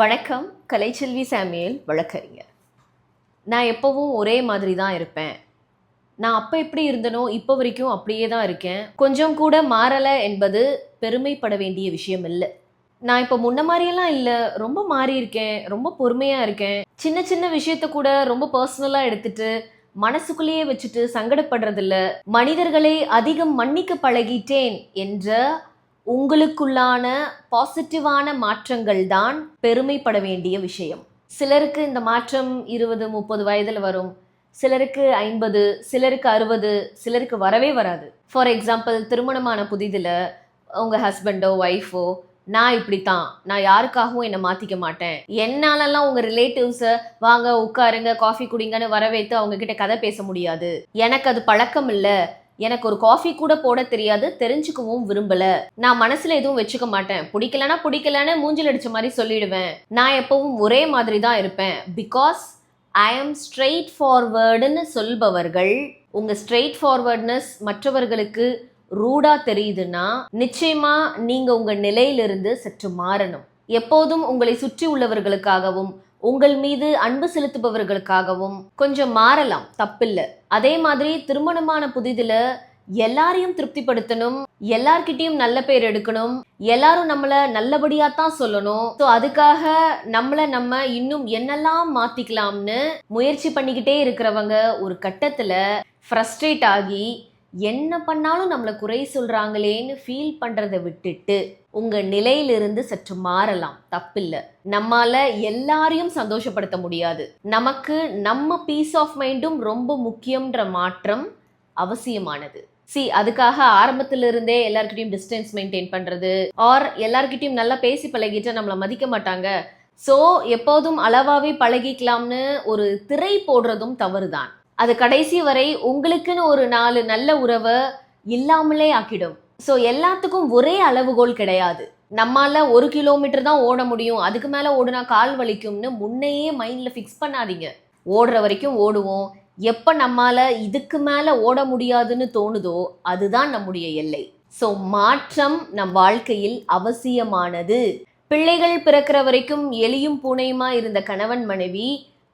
வணக்கம் கலைச்செல்வி சாமியல் வழக்கறிஞர். நான் எப்போவும் ஒரே மாதிரி தான் இருப்பேன். நான் அப்போ எப்படி இருந்தனோ இப்போ வரைக்கும் அப்படியே தான் இருக்கேன். கொஞ்சம் கூட மாறலை என்பது பெருமைப்பட வேண்டிய விஷயம் இல்லை. நான் இப்போ முன்ன மாதிரியெல்லாம் இல்லை. ரொம்ப மாறி இருக்கேன். ரொம்ப பொறுமையாக இருக்கேன். சின்ன சின்ன விஷயத்த கூட ரொம்ப பர்சனலாக எடுத்துட்டு மனசுக்குள்ளேயே வச்சுட்டு சங்கடப்படுறதில்ல. மனிதர்களை அதிகம் மன்னிக்க பழகிட்டேன் என்ற உங்களுக்குள்ளான பாசிட்டிவான மாற்றங்கள் தான் பெருமைப்பட வேண்டிய விஷயம். சிலருக்கு இந்த மாற்றம் இருபது முப்பது வயதில் வரும். சிலருக்கு ஐம்பது சிலருக்கு அறுபது சிலருக்கு வரவே வராது. ஃபார் எக்ஸாம்பிள் திருமணமான புதிதில் உங்கள் ஹஸ்பண்டோ ஒய்ஃபோ நான் இப்படி தான் நான் யாருக்காகவும் என்னை மாற்றிக்க மாட்டேன். என்னாலலாம் உங்கள் ரிலேட்டிவ்ஸை வாங்க உட்காருங்க காஃபி குடிங்கன்னு வரவேற்று அவங்க கிட்ட கதை பேச முடியாது. எனக்கு அது பழக்கம் இல்லை. எனக்கு ஒரு காஃபி கூட போட தெரியாது தெரிஞ்சுக்கவும் விரும்பல. நான் மனசுல எதுவும் வச்சுக்க மாட்டேன். பிடிக்கலனா பிடிக்கலன்னு மூஞ்சில் அடிச்ச மாதிரி சொல்லிடுவேன். நான் எப்பவும் ஒரே மாதிரி தான் இருப்பேன். பிகாஸ் ஐ ஆம் ஸ்ட்ரெயிட் ஃபார்வர்டுன்னு சொல்பவர்கள் உங்க ஸ்ட்ரெயிட் ஃபார்வர்ட்னஸ் மற்றவர்களுக்கு ரூடா தெரியுதுன்னா நிச்சயமா நீங்க உங்க நிலையிலிருந்து சற்று மாறணும். எப்போதும் உங்களை சுற்றி உள்ளவர்களுக்காகவும் உங்கள் மீது அன்பு செலுத்துபவர்களுக்காகவும் கொஞ்சம் மாறலாம் தப்பில்லை. அதே மாதிரி திருமணமான புதிதில் எல்லாரையும் திருப்திப்படுத்தணும் எல்லார்கிட்டையும் நல்ல பேர் எடுக்கணும் எல்லாரும் நம்மள நல்லபடியா தான் சொல்லணும். ஸோ அதுக்காக நம்மள நம்ம இன்னும் என்னெல்லாம் மாத்திக்கலாம்னு முயற்சி பண்ணிக்கிட்டே இருக்கிறவங்க ஒரு கட்டத்துல ஃப்ரஸ்ட்ரேட் ஆகி என்ன பண்ணாலும் நம்மளை குறை சொல்றாங்களேன்னு ஃபீல் பண்றதை விட்டுட்டு உங்கள் நிலையிலிருந்து சற்று மாறலாம். தப்பில்லை. நம்மால எல்லாரையும் சந்தோஷப்படுத்த முடியாது. நமக்கு நம்ம பீஸ் ஆஃப் மைண்டும் ரொம்ப முக்கியம்ன்ற மாற்றம் அவசியமானது. சி அதுக்காக ஆரம்பத்துல இருந்தே எல்லார்கிட்டயும் டிஸ்டன்ஸ் மெயின்டைன் பண்றது ஆர் எல்லார்கிட்டயும் நல்லா பேசி பழகிட்டு நம்மளை மதிக்க மாட்டாங்க. ஸோ எப்போதும் அளவாகவே பழகிக்கலாம்னு ஒரு திரை போடுறதும் தவறுதான். அது கடைசி வரை உங்களுக்குன்னு ஒரு நாலு நல்ல உறவை இல்லாமலே ஆக்கிடும். ஸோ எல்லாத்துக்கும் ஒரே அளவுகோல் கிடையாது. நம்மால ஒரு கிலோமீட்டர் தான் ஓட முடியும். அதுக்கு மேலே ஓடுனா கால் வலிக்கும்னு முன்னையே மைண்டில் ஃபிக்ஸ் பண்ணாதீங்க. ஓடுற வரைக்கும் ஓடுவோம். எப்போ நம்மால இதுக்கு மேலே ஓட முடியாதுன்னு தோணுதோ அதுதான் நம்முடைய எல்லை. ஸோ மாற்றம் நம் வாழ்க்கையில் அவசியமானது. பிள்ளைகள் பிறக்கிற வரைக்கும் எலியும் பூனையுமா இருந்த கணவன் மனைவி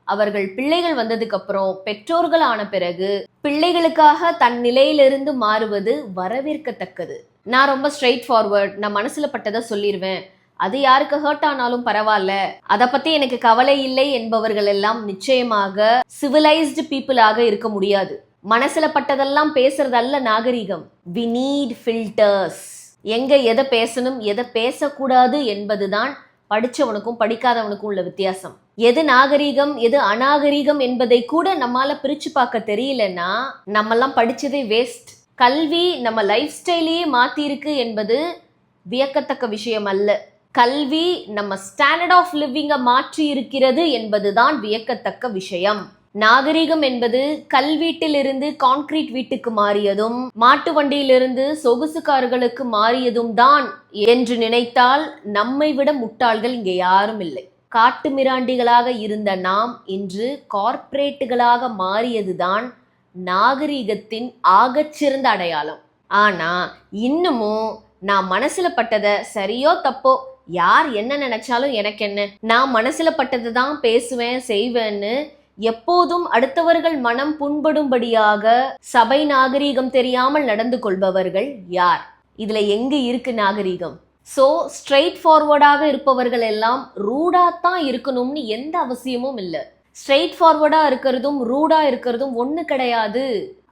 அவர்கள் பிள்ளைகள் வந்ததுக்கு அப்புறம் பெற்றோர்கள் ஆன பிறகு பிள்ளைகளுக்காக தன் நிலையிலிருந்து மாறுவது வரவேற்கத்தக்கது. நான் ரொம்ப ஸ்ட்ரெயிட் ஃபார்வர்ட் நான் மனசுல பட்டதை சொல்லிடுவேன் அது யாருக்கு ஹர்ட் ஆனாலும் பரவாயில்ல. அதை பத்தி எனக்கு கவலை இல்லை என்பவர்கள் எல்லாம் நிச்சயமாக சிவிலைஸ்டு பீப்புளாக இருக்க முடியாது. மனசுல பட்டதெல்லாம் பேசுறதல்ல நாகரிகம். வி நீட் ஃபில்டர்ஸ் எங்க எதை பேசணும் எதை பேசக்கூடாது என்பதுதான் படிச்சவனுக்கும் படிக்காதவனுக்கும் உள்ள வித்தியாசம். எது நாகரீகம் எது அநாகரீகம் என்பதை கூட நம்மால பிரிச்சு பார்க்க தெரியலன்னா நம்மெல்லாம் படிச்சதே வேஸ்ட் கல்வி நம்ம லைஃப் ஸ்டைலையே மாத்திருக்கு என்பது வியக்கத்தக்க விஷயம் அல்ல. கல்வி நம்ம ஸ்டாண்டர்ட் ஆஃப் லிவிங்கை மாற்றி இருக்கிறது என்பதுதான் வியக்கத்தக்க விஷயம். நாகரிகம் என்பது கல்வீட்டிலிருந்து கான்கிரீட் வீட்டுக்கு மாறியதும் மாட்டு வண்டியிலிருந்து சொகுசு கார்களுக்கு மாறியதும் தான் என்று நினைத்தால் நம்மை விட முட்டாள்கள் இங்கே யாரும் இல்லை. காட்டு மிராண்டிகளாக இருந்த நாம் இன்று கார்ப்பரேட்டுகளாக மாறியதுதான் நாகரிகத்தின் ஆகச்சிறந்த அடையாளம். ஆனா இன்னமும் நான் மனசுல பட்டதை சரியோ தப்போ யார் என்ன நினைச்சாலும் எனக்கு என்ன நான் மனசுல பட்டது தான் பேசுவேன் செய்வேன்னு எப்போதும் அடுத்தவர்கள் மனம் புண்படும்படியாக சபை நாகரீகம் தெரியாமல் நடந்து கொள்பவர்கள் யார்? இதுல எங்க இருக்கு நாகரீகம்? ஸோ ஸ்ட்ரெயிட் ஃபார்வர்டாக இருப்பவர்கள் எல்லாம் ரூடாக தான் இருக்கணும்னு எந்த அவசியமும் இல்லை. ஸ்ட்ரெயிட் ஃபார்வர்டாக இருக்கிறதும் ரூடாக இருக்கிறதும் ஒன்று கிடையாது.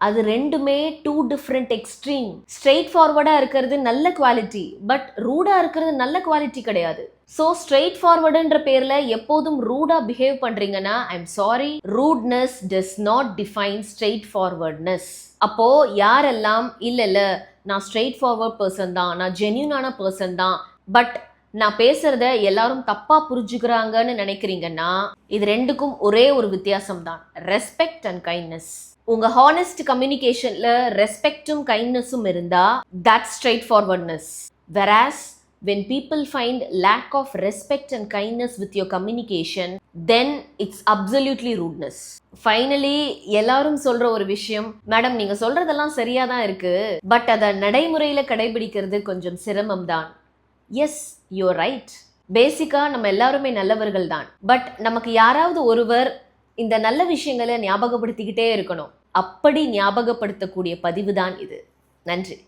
அது ரெண்டுமே டூ டிஃப்ரெண்ட் எக்ஸ்ட்ரீம் ஸ்ட்ரெயிட் ஃபார்வர்டாக இருக்கிறது நல்ல குவாலிட்டி பட் ரூடாக இருக்கிறது நல்ல குவாலிட்டி கிடையாது. ஸோ ஸ்ட்ரெயிட் ஃபார்வர்டுன்ற பேரில் எப்போதும் ரூடாக பிஹேவ் பண்ணுறீங்கன்னா I am sorry rudeness does not define straightforwardness அப்போது யாரெல்லாம் இல்லை இல்லை நான் ஸ்ட்ரெயிட் ஃபார்வர்ட் பர்சன் தான் நான் ஜென்யூனான பர்சன் தான் பட் நான் பேசுறத எல்லாரும் தப்பா புரிஞ்சுக்கிறாங்கன்னு நினைக்கிறீங்கன்னா இது ரெண்டுக்கும் ஒரே ஒரு வித்தியாசம் தான் ரெஸ்பெக்ட் அண்ட் கைண்ட்னஸ் உங்க ஹானஸ்ட் கம்யூனிகேஷன்ல ரெஸ்பெக்டும் கைண்ட்னஸும் இருந்தா that straightforwardness versus when people find lack of respect and kindness with your communication then it's absolutely rudeness. Finally எல்லாரும் சொல்ற ஒரு விஷயம் மேடம் நீங்க சொல்றதெல்லாம் சரியா தான் இருக்கு பட் அதை நடைமுறையில கடைபிடிக்கிறது கொஞ்சம் சிரமம் தான். எஸ் யூர் ரைட் பேசிக்காக நம்ம எல்லாருமே நல்லவர்கள் தான். பட் நமக்கு யாராவது ஒருவர் இந்த நல்ல விஷயங்களை ஞாபகப்படுத்திக்கிட்டே இருக்கணும். அப்படி ஞாபகப்படுத்தக்கூடிய பதிவு தான் இது. நன்றி.